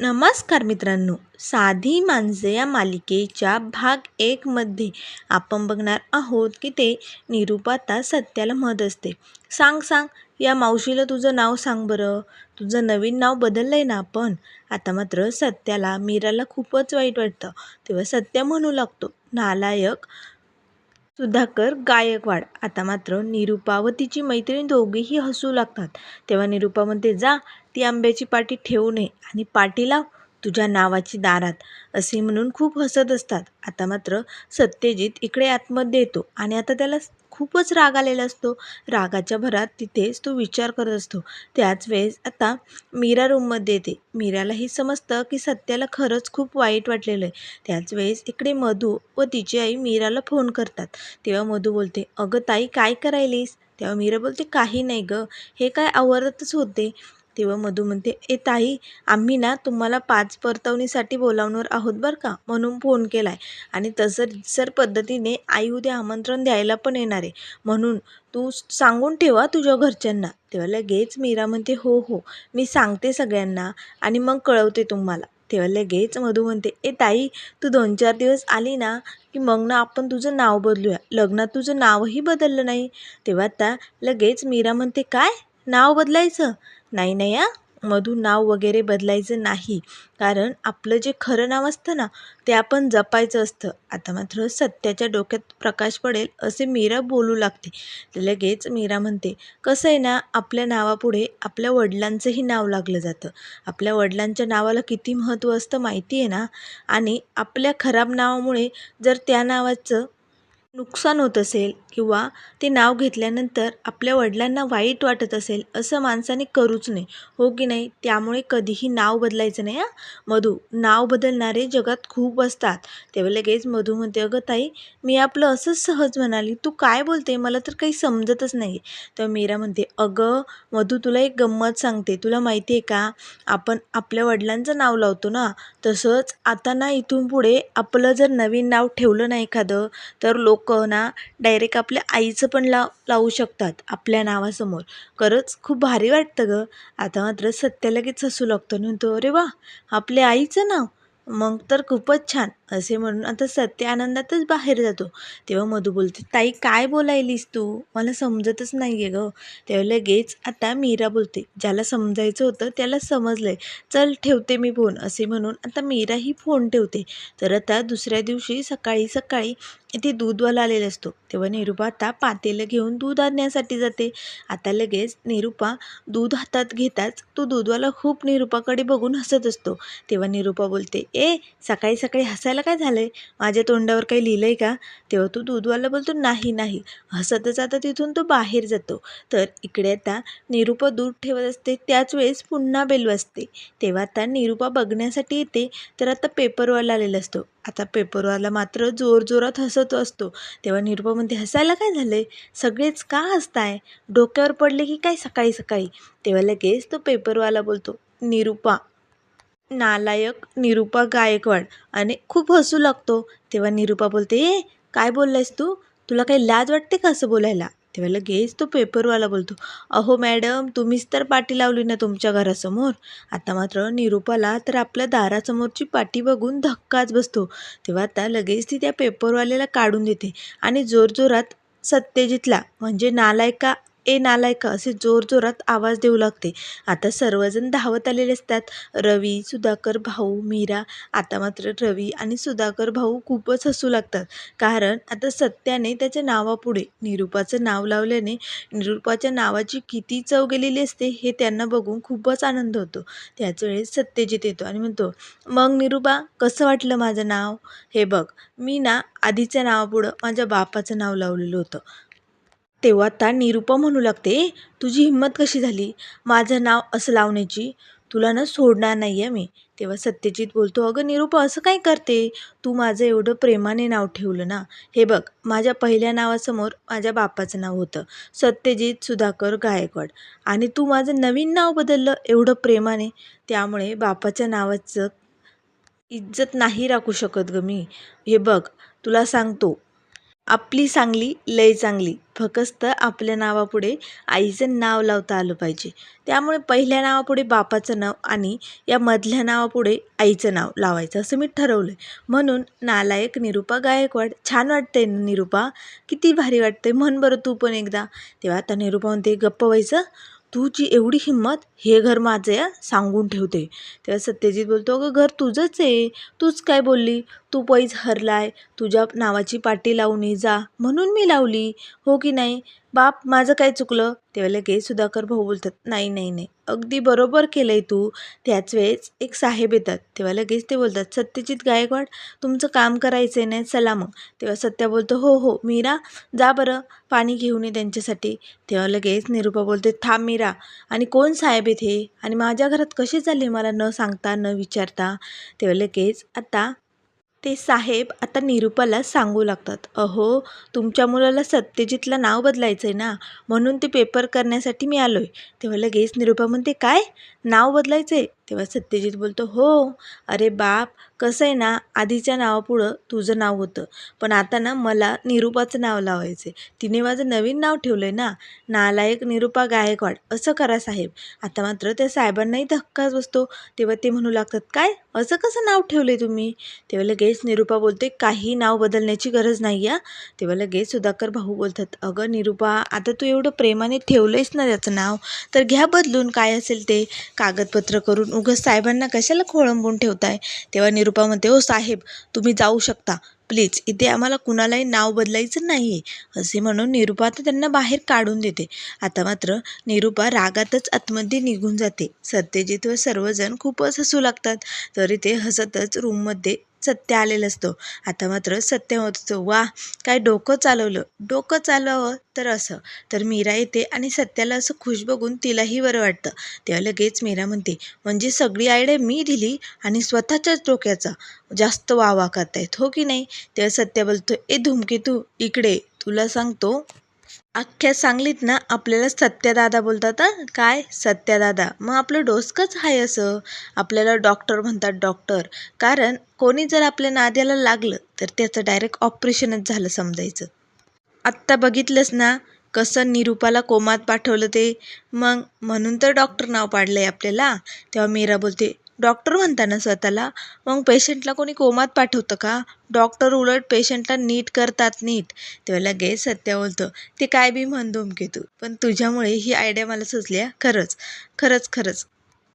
नमस्कार मित्रांनो. साधी माणसे या मालिकेच्या भाग एकमध्ये आपण बघणार आहोत की ते निरुपाता सत्याला म्हणत असते. सांग सांग. या मावशीला तुझं नाव सांग बरं. तुझं नवीन नाव बदललं आहे ना आपण? आता मात्र सत्याला मीराला खूपच वाईट वाटतं. तेव्हा सत्य म्हणू लागतो नालायक सुधाकर गायकवाड. आता मात्र निरुपा व तिची मैत्रीण दोघेही हसू लागतात. तेव्हा निरुपा म्हणते जा ती आंब्याची पाटी ठेवू नये आणि पाटी लाव तुझ्या नावाची दारात असे म्हणून खूप हसत असतात. आता मात्र सत्यजित इकडे आतमध्ये येतो आणि आता त्याला खूपच राग आलेला असतो. रागाच्या भरात तिथेच तो विचार करत असतो. त्याच वेळेस आता मीरा रूममध्ये येते. मीराला हे समजतं की सत्याला खरंच खूप वाईट वाटलेलं आहे. त्याच वेळेस इकडे मधू व तिची आई मीराला फोन करतात. तेव्हा मधू बोलते अगं ताई काय करायलीस? तेव्हा मीरा बोलते काही नाही गं. हे काय आवरतच होते. तेव्हा मधू म्हणते ए ताई आम्ही ना तुम्हाला पाच परतवणीसाठी बोलावणार आहोत बरं का? म्हणून फोन केला आहे आणि तसं सर पद्धतीने आई उद्या आमंत्रण द्यायला पण येणार आहे. म्हणून तू सांगून ठेवा तुझ्या घरच्यांना. तेव्हा लगेच मीरा म्हणते हो हो मी सांगते सगळ्यांना आणि मग कळवते तुम्हाला. तेव्हा लगेच मधू म्हणते ए ताई तू दोन चार दिवस आली ना की मग ना आपण तुझं नाव बदलूया. लग्नात तुझं नावही बदललं नाही. तेव्हा आता लगेच मीरा म्हणते काय? नाव बदलायचं? नाही नाही या मधून नाव वगैरे बदलायचं नाही. कारण आपलं जे खरं नाव असतं ना ते आपण जपायचं असतं. आता मात्र सत्याच्या डोक्यात प्रकाश पडेल असे मीरा बोलू लागते. लगेच मीरा म्हणते कसं आहे ना आपल्या नावापुढे आपल्या वडिलांचंही नाव लागलं जातं. आपल्या वडिलांच्या नावाला किती महत्त्व असतं माहिती आहे ना? आणि आपल्या खराब नावामुळे जर त्या नावाचं नुकसान होत असेल किंवा ते नाव घेतल्यानंतर आपल्या वडिलांना वाईट वाटत असेल असं माणसाने करूच नाही हो की नाही? त्यामुळे कधीही नाव बदलायचं नाही हां? मधू नाव बदलणारे जगात खूप असतात. तेव्हा लगेच मधू म्हणते अगं ताई मी आपलं असंच सहज म्हणाली. तू काय बोलते? मला तर काही समजतच नाही. तेव्हा मीरा म्हणते अगं मधू तुला एक गंमत सांगते. तुला माहिती आहे का? आपण आपल्या वडिलांचं नाव लावतो ना तसंच आता ना इथून पुढे आपलं जर नवीन नाव ठेवलं ना एखादं तर लोक ना डायरेक्ट आपल्या आईचं पण लाव लावू शकतात आपल्या नावासमोर. खरंच खूप भारी वाटतं गं. आता मात्र सत्य लगेच हसू लागतो. आणि म्हणतो अरे वा आपल्या आईचं नाव. मग तर खूपच छान. असे म्हणून आता सत्य आनंदातच बाहेर जातो. तेव्हा मधू बोलते ताई काय बोलायलीस तू? मला समजतच नाही आहे गं. तेव्हा लगेच आता मीरा बोलते ज्याला समजायचं होतं त्याला समजलंय. चल ठेवते मी फोन असे म्हणून आता मीराही फोन ठेवते. तर आता दुसऱ्या दिवशी सकाळी सकाळी इथे दूधवाला आलेला असतो. तेव्हा निरुपा आता पातेलं घेऊन दूध आणण्यासाठी जाते. आता लगेच निरुपा दूध हातात घेताच तो दूधवाला खूप निरुपाकडे बघून हसत असतो. तेव्हा निरुपा बोलते ए सकाळी सकाळी हसायला काय झालं आहे माझ्या तोंडावर काही लिहिलं आहे का? तेव्हा तो दूधवाला बोलतो नाही नाही. हसतच आता तिथून तो बाहेर जातो. तर इकडे आता निरुपा दूध ठेवत असते. त्याच वेळेस पुन्हा बेल वाजते तेव्हा आता निरुपा बघण्यासाठी येते. तर आता पेपरवाला आलेला असतो. आता पेपरवाला मात्र जोरजोरात हसत असतो. तेव्हा निरुपा म्हणते हसायला काय झालं आहे सगळेच का हसताय? डोक्यावर पडले की काय सकाळी सकाळी? तेव्हा लगेच तो पेपरवाला बोलतो निरुपा. नालायक निरुपा गायकवाड आणि खूप हसू लागतो. तेव्हा निरुपा बोलते ए काय बोललायस तू? तुला काही लाज वाटते का असं बोलायला? तेव्हा लगेच तो पेपरवाला बोलतो. अहो मॅडम तुम्हीच तर पाटी लावली ना तुमच्या घरासमोर. आता मात्र निरूपाला तर आपल्या दारासमोरची पाटी बघून धक्काच बसतो. तेव्हा आता लगेच ती त्या पेपरवाल्याला काढून देते आणि जोरजोरात सत्यजितला म्हणजे नालायका ए नालायका असे जोरजोरात आवाज देऊ लागते. आता सर्वजण धावत आलेले असतात. रवी सुधाकर भाऊ मीरा आता मात्र रवी आणि सुधाकर भाऊ खूपच हसू लागतात. कारण आता सत्याने त्याच्या नावापुढे निरूपाचं नाव लावल्याने निरुपाच्या नावाची किती चव गेलेली असते हे त्यांना बघून खूपच आनंद होतो. त्याच वेळेस सत्यजित येतो आणि म्हणतो मग निरुपा कसं वाटलं माझं नाव? हे बघ मी ना आधीच्या नावापुढं माझ्या बापाचं नाव लावलेलं होतं. तेव्हा आता निरुपा म्हणू लागते तुझी हिंमत कशी झाली? माझं नाव असं लावण्याची? तुला ना सोडणार नाही आहे मी. तेव्हा सत्यजित बोलतो अगं निरुपा असं काय करते? तू माझं एवढं प्रेमाने नाव ठेवलं ना? हे बघ माझ्या पहिल्या नावासमोर माझ्या बापाचं नाव होतं सत्यजित सुधाकर गायकवाड. आणि तू माझं नवीन नाव बदललं एवढं प्रेमाने? त्यामुळे बापाच्या नावाचं इज्जत नाही राखू शकत ग मी. हे बघ तुला सांगतो आपली सांगली लय चांगली. फकस्त आपल्या नावापुढे आईचं नाव लावता आलं पाहिजे. त्यामुळे पहिल्या नावापुढे बापाचं नाव आणि या मधल्या नावापुढे आईचं नाव लावायचं असं मी ठरवलं आहे म्हणून नालायक निरूपा गायकवाड छान वाटते ना निरूपा. किती भारी वाटते म्हण बरं तू पण एकदा. तेव्हा आता निरूपा म्हणते गप्प व्हायचं? तुझी एवढी हिंमत हे घर माझं आहे सांगून ठेवते. तेव्हा सत्यजित बोलतो अगं घर तुझंच आहे. तूच काय बोलली? तू पैज हरलाय. तुझ्या नावाची पाटी लावून ये जा. म्हणून मी लावली. हो की नाही? बाप माझं काय चुकलं? तेव्हा लगेच सुधाकर भाऊ बोलतात. नाही नाही नाही. अगदी बरोबर केलं आहे तू. त्याच वेळेस एक साहेब येतात. तेव्हा लगेच ते बोलतात सत्यजित गायकवाड तुमचं काम करायचं आहे नाही चला मग. तेव्हा सत्या बोलतो. हो हो मीरा जा बरं पाणी घेऊन ये त्यांच्यासाठी. तेव्हा लगेच निरूपा बोलते थांब मीरा आणि कोण साहेब येथे हे? आणि माझ्या घरात कसे चालले मला न सांगता न विचारता? तेव्हा लगेच आता ते साहेब आता निरूपाला सांगू लागतात अहो तुमच्या मुलाला सत्यजितला नाव बदलायचं आहे ना म्हणून ते पेपर करण्यासाठी मी आलो आहे तेव्हा लगेच निरूपा म्हणते काय? नाव बदलायचं? आहे तेव्हा सत्यजित बोलतो हो. अरे बाप कसं आहे ना आधीच्या नावापुढं तुझं नाव होतं. पण आता ना मला निरूपाचं नाव लावायचं आहे तिने माझं नवीन नाव ठेवलं आहे ना. नालायक निरूपा गायकवाड. असं करा साहेब. आता मात्र त्या साहेबांनाही धक्काच बसतो. तेव्हा ते म्हणू लागतात काय? असं कसं नाव ठेवलं आहे तुम्ही? तेव्हा लगेच निरूपा बोलते काही नाव बदलण्याची गरज नाही आहे तेव्हा लगेच सुधाकर भाऊ बोलतात अगं निरूपा आता तू एवढं प्रेमाने ठेवलं आहेस ना त्याचं नाव तर घ्या बदलून काय असेल ते. कागदपत्र करून उगाच साहेबांना कशाला खोळंबून ठेवताय? तेव्हा निरुपा म्हणते हो साहेब तुम्ही जाऊ शकता. प्लीज इथे आम्हाला कुणालाही नाव बदलायचं नाही आहे असे म्हणून निरुपा तर त्यांना बाहेर काढून देते. आता मात्र निरुपा रागातच आतमध्ये निघून जाते. सत्यजित व सर्वजण खूपच हसू लागतात. तरी ते हसतच रूममध्ये सत्य आलेलं असतं. आता मात्र सत्य होत असतो. वा काय डोकं चालवलं. डोकं चालवावं तर असं. तर मीरा येते आणि सत्याला असं खुश बघून तिलाही बरं वाटतं. तेव्हा लगेच मीरा म्हणते म्हणजे सगळी आयडिया मी दिली आणि स्वतःच्याच डोक्याचा? जास्त वावा करतायत हो की नाही? तेव्हा सत्य बोलतो ए धुमकेतू इकडे. तुला सांगतो अख्ख्या सांगलीत ना आपल्याला सत्यदादा बोलतात हं? काय? सत्यदादा. मग आपलं डोसकंच आहे असं. आपल्याला डॉक्टर म्हणतात डॉक्टर. कारण कोणी जर आपल्या नाद्याला लागलं तर त्याचं डायरेक्ट ऑपरेशनच झालं समजायचं. आत्ता बघितलंस ना कसं निरूपाला कोमात पाठवलं ते. मग म्हणून तर डॉक्टर नाव पाडलं आहे आपल्याला. तेव्हा मीरा बोलते डॉक्टर म्हणता ना स्वतःला? मग पेशंटला कोणी कोमात पाठवतं का? डॉक्टर उलट पेशंटला नीट करतात नीट. तेव्हा लगेच सत्य बोलतं ते काय बी म्हण धूमकेतू पण तुझ्यामुळे ही आयडिया मला सुचली आहे खरंच. खरंच खरंच.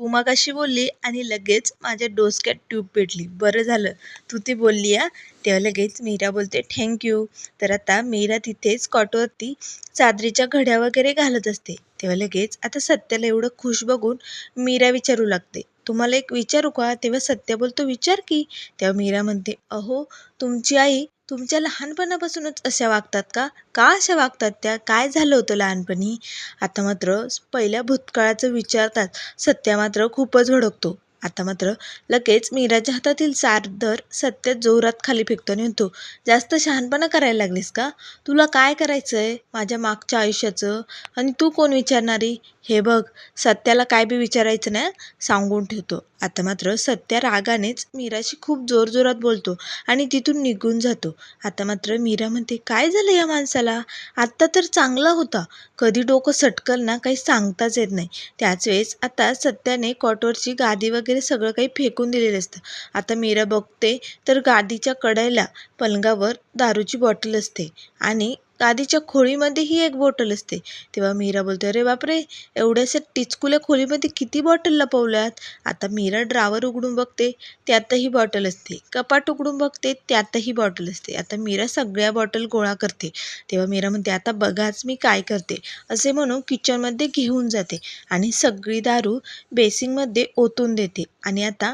उमा कशी बोलली आणि लगेच माझ्या डोसक्यात ट्यूब पेटली. बरं झालं. तू ती बोलली या तेव्हा लगेच मीरा बोलते थँक्यू तर आता मीरा तिथेच कॉटवरती चादरीच्या घड्या वगैरे घालत असते. तेव्हा लगेच आता सत्याला एवढं खुश बघून मीरा विचारू लागते. तुम्हाला एक विचारू का? तेव्हा सत्य बोलतो विचार की. तेव्हा मीरा म्हणते अहो तुमची आई तुमच्या लहानपणापासूनच अशा वागतात का? का अशा वागतात त्या? काय झालं होतं लहानपणी? आता मात्र पहिल्या भूतकाळाचं विचारतात सत्या मात्र खूपच भडकतो. आता मात्र लगेच मीराच्या हातातील चादर सत्य जोरात खाली फेकतो आणि म्हणतो जास्त शहाणपणा करायला लागलीस का? तुला काय करायचं आहे माझ्या मागच्या आयुष्याचं? आणि तू कोण विचारणारी? हे बघ सत्याला काय बी विचारायचं ना सांगून ठेवतो. आता मात्र सत्या रागानेच मीराशी खूप जोरजोरात बोलतो आणि तिथून निघून जातो. आता मात्र मीरा म्हणते काय झालं या माणसाला? आत्ता तर चांगला होता. कधी डोकं सटकल ना काही सांगताच येत नाही. त्याच वेळेस आता सत्याने कॉटवरची गादी वगैरे वगैरे सगळं काही फेकून दिलेलं असतं. आता मीरा बघते तर गादीच्या कडेला पलंगावर दारूची बॉटल असते आणि गादीच्या खोळीमध्येही एक बॉटल असते. तेव्हा मीरा बोलते अरे बापरे एवढ्याशा टिचकुल्या खोलीमध्ये किती बॉटल लपवल्यात? आता मीरा ड्रावर उघडून बघते त्यातही बॉटल असते. कपाट उघडून बघते त्यातही बॉटल असते. आता मीरा सगळ्या बॉटल गोळा करते. तेव्हा मीरा म्हणते आता बघाच मी काय करते. असे म्हणून किचनमध्ये घेऊन जाते आणि सगळी दारू बेसिंगमध्ये ओतून देते. आणि आता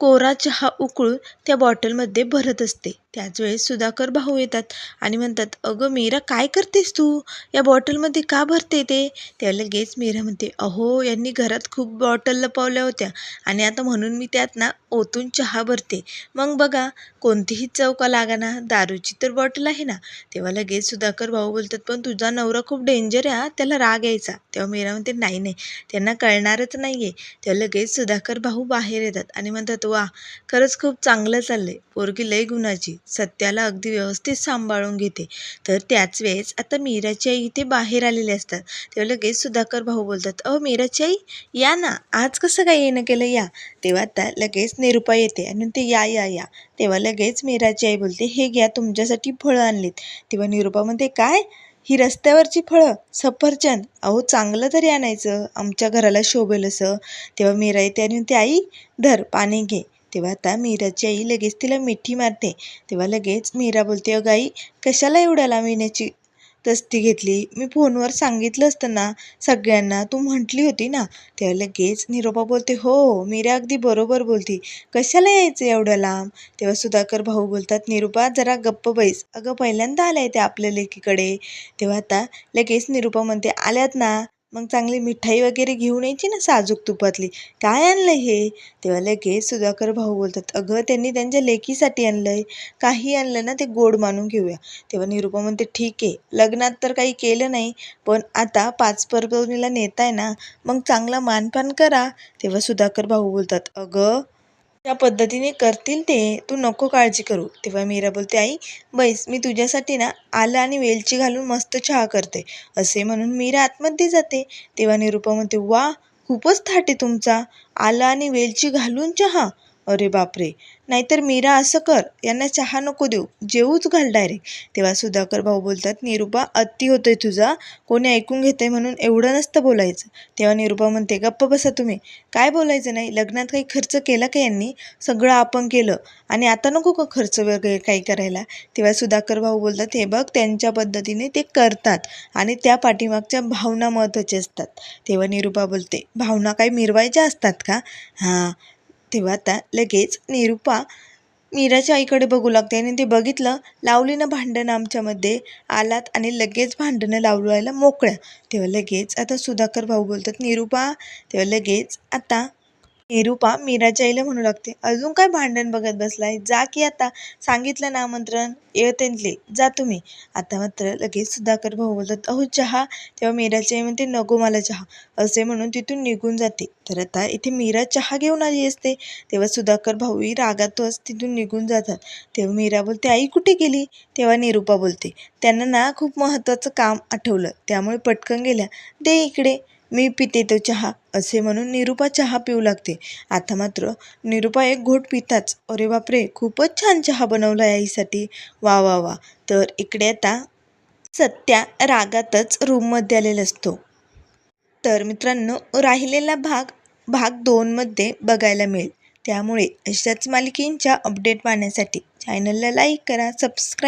कोरा चहा उकळून त्या बॉटलमध्ये भरत असते. त्याच वेळेस सुधाकर भाऊ येतात आणि म्हणतात अगं मीरा काय करतेस तू? या बॉटलमध्ये का भरते ते? त्या लगेच मीरा म्हणते अहो यांनी घरात खूप बॉटल लपवल्या होत्या आणि आता म्हणून मी त्यात ना ओतून चहा भरते. मग बघा कोणतीही चव का लागाना दारूची तर बॉटल आहे ना? तेव्हा लगेच सुधाकर भाऊ बोलतात पण तुझा नवरा खूप डेंजर आहे हा? त्याला राग यायचा. तेव्हा मीरा म्हणते नाही नाही त्यांना कळणारच नाही आहे तेव्हा लगेच सुधाकर भाऊ बाहेर येतात आणि म्हणतात वा खरंच खूप चांगलं चाललंय. पोरगी लय गुणाची सत्याला अगदी व्यवस्थित सांभाळून घेते. तर त्याच वेळेस आता मीराची आई इथे बाहेर आलेले असतात. तेव्हा लगेच सुधाकर भाऊ बोलतात अहो मीराची आई या ना आज कसं काय येणं केलं या? तेव्हा आता लगेच निरुपा येते. आणि ते या या या. तेव्हा लगेच मीराची आई बोलते हे घ्या तुमच्यासाठी फळं आणलीत. तेव्हा निरुपा म्हणते काय? ही रस्त्यावरची फळं? सफरचंद? अहो चांगलं तरी आणायचं. आमच्या घराला शोभेल असं. तेव्हा मीरा येते आणि म्हणते आई धर पाणी घे. तेव्हा आता मीराची आई लगेच तिला मिठी मारते. तेव्हा लगेच मीरा बोलते अगं आई कशाला एवढ्या लांब येण्याची तस्ती घेतली. मी फोनवर सांगितलं असतं ना सगळ्यांना तू म्हटली होती ना? तेव्हा लगेच निरोपा बोलते हो मीरा अगदी बरोबर बोलती. कशाला यायचं एवढ्या लांब? तेव्हा सुधाकर भाऊ बोलतात निरुपा जरा गप्प बैस. अगं पहिल्यांदा आल्या ते आपल्या लेकीकडे. तेव्हा आता लगेच निरुपा म्हणते आल्यात ना? मग चांगली मिठाई वगैरे घेऊन यायची ना साजूक तुपातली. काय आणलं हे? तेव्हा लगेच सुधाकर भाऊ बोलतात अगं त्यांनी त्यांच्या लेकीसाठी आणलं आहे काही आणलं ना ते गोड मानून घेऊया. तेव्हा निरुपा म्हणते ठीक आहे लग्नात तर काही केलं नाही पण आता पाच परभणीला नेताय ना मग चांगला मानपान करा. तेव्हा सुधाकर भाऊ बोलतात अगं त्या पद्धतीने करतील ते तू नको काळजी करू. तेव्हा मीरा बोलते आई बैस मी तुझ्यासाठी ना आलं आणि वेलची घालून मस्त चहा करते. असे म्हणून मीरा आतमध्ये जाते. तेव्हा निरुपा म्हणते वा खूपच थाट आहे तुमचा. आलं आणि वेलची घालून चहा. अरे बापरे. नाहीतर मीरा असं कर यांना चहा नको देऊ जेवूच घाल डायरेक्ट तेव्हा सुधाकर भाऊ बोलतात निरुपा अति होतोय तुझा. कोणी ऐकून घेतंय म्हणून एवढं नसतं बोलायचं. तेव्हा निरुपा म्हणते गप्प बसा तुम्ही. काय बोलायचं नाही? लग्नात काही खर्च केला का यांनी? सगळं आपण केलं. आणि आता नको का खर्च वगैरे काही करायला? तेव्हा सुधाकर भाऊ बोलतात हे बघ त्यांच्या पद्धतीने ते करतात आणि त्या पाठीमागच्या भावना महत्त्वाच्या असतात. तेव्हा निरुपा बोलते भावना काही मिरवायच्या असतात का? हां. तेव्हा आता लगेच निरुपा मीराच्या आईकडे बघू लागते आणि ते बघितलं लावली ना भांडणं आमच्यामध्ये आलात आणि लगेच भांडणं लावलायला मोकळ्या. तेव्हा लगेच आता सुधाकर भाऊ बोलतात निरुपा तेव्हा लगेच आता निरुपा मीराच्या आईला म्हणू लागते अजून काय भांडण बघत बसलाय? जा की आता. सांगितलं ना आमंत्रण. येतेंतले जा तुम्ही. आता मात्र लगेच सुधाकर भाऊ बोलतात अहो चहा. तेव्हा मीराची आई म्हणते नको मला चहा. असे म्हणून तिथून निघून जाते. तर आता इथे मीरा चहा घेऊन आली असते. तेव्हा सुधाकर भाऊही रागातच तिथून निघून जातात. तेव्हा मीरा बोलते आई कुठे गेली? तेव्हा निरुपा बोलते त्यांना ना खूप महत्त्वाचं काम आठवलं. त्यामुळे पटकन गेल्या. दे इकडे. मी पिते तो चहा असे म्हणून निरुपा चहा पिऊ लागते. आता मात्र निरुपा एक घोट पिताच. अरे बापरे खूपच छान चहा बनवला आईसाठी. वा वा वा. तर इकडे आता सत्या रागातच रूममध्ये आलेला असतो. तर मित्रांनो राहिलेला भाग भाग दोनमध्ये बघायला मिळेल. त्यामुळे अशाच मालिकेंच्या अपडेट पाहण्यासाठी चॅनलला लाईक करा सबस्क्राईब